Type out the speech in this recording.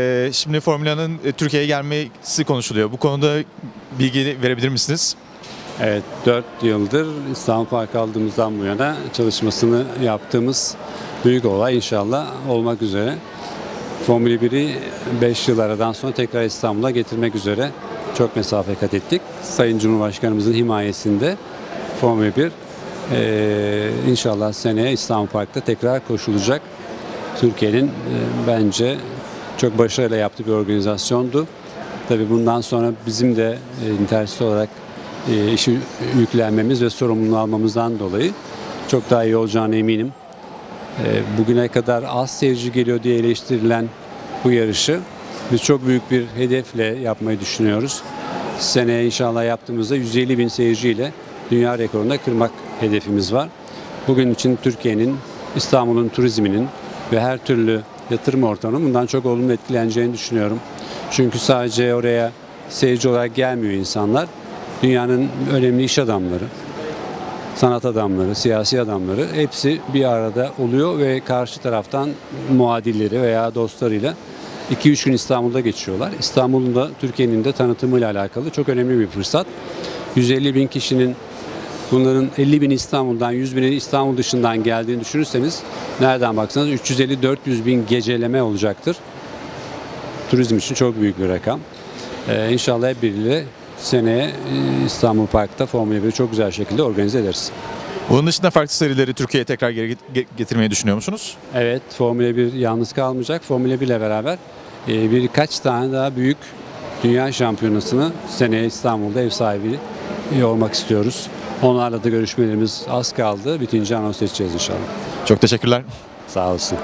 Ee, şimdi Formula'nın e, Türkiye'ye gelmesi konuşuluyor. Bu konuda bilgi verebilir misiniz? Evet, 4 yıldır İstanbul Park aldığımızdan bu yana çalışmasını yaptığımız büyük olay inşallah olmak üzere. Formula 1'i 5 yıl sonra tekrar İstanbul'a getirmek üzere çok mesafe kat ettik. Sayın Cumhurbaşkanımızın himayesinde Formula 1 eee, inşallah seneye İstanbul Park'ta tekrar koşulacak. Türkiye'nin eee, bence çok başarıyla yaptığı bir organizasyondu. Tabii bundan sonra bizim de e, Intercity olarak e, işi yüklenmemiz ve sorumluluğunu almamızdan dolayı çok daha iyi olacağına eminim. E, Bugüne kadar az seyirci geliyor diye eleştirilen bu yarışı biz çok büyük bir hedefle yapmayı düşünüyoruz. Seneye inşallah yaptığımızda 150 bin seyirciyle dünya rekorunu da kırmak hedefimiz var. Bugün için Türkiye'nin, İstanbul'un turizminin ve her türlü yatırım ortamının bundan çok olumlu etkileneceğini düşünüyorum. Çünkü sadece oraya seyirci olarak gelmiyor insanlar. Dünyanın önemli iş adamları, sanat adamları, siyasi adamları hepsi bir arada oluyor ve karşı taraftan muadilleri veya dostlarıyla 2-3 gün İstanbul'da geçiyorlar. İstanbul'un da Türkiye'nin de tanıtımıyla alakalı çok önemli bir fırsat. 150 bin kişinin bunların 50 bin İstanbul'dan 100 bini İstanbul dışından geldiğini düşünürseniz nereden baksanız 350-400 bin geceleme olacaktır. Turizm için çok büyük bir rakam. Ee, inşallah hep birlikte seneye e, İstanbul Park'ta Formula 1'i çok güzel şekilde organize ederiz. Bunun dışında farklı serileri Türkiye'ye tekrar geri ge- getirmeyi düşünüyor musunuz? Evet, Formula 1 yalnız kalmayacak. Formula 1 ile beraber e, birkaç tane daha büyük dünya şampiyonasını seneye İstanbul'da ev sahibi olmak istiyoruz. Onlarla da görüşmelerimiz az kaldı. Bitince anons edeceğiz inşallah. Çok teşekkürler. Sağ olsun.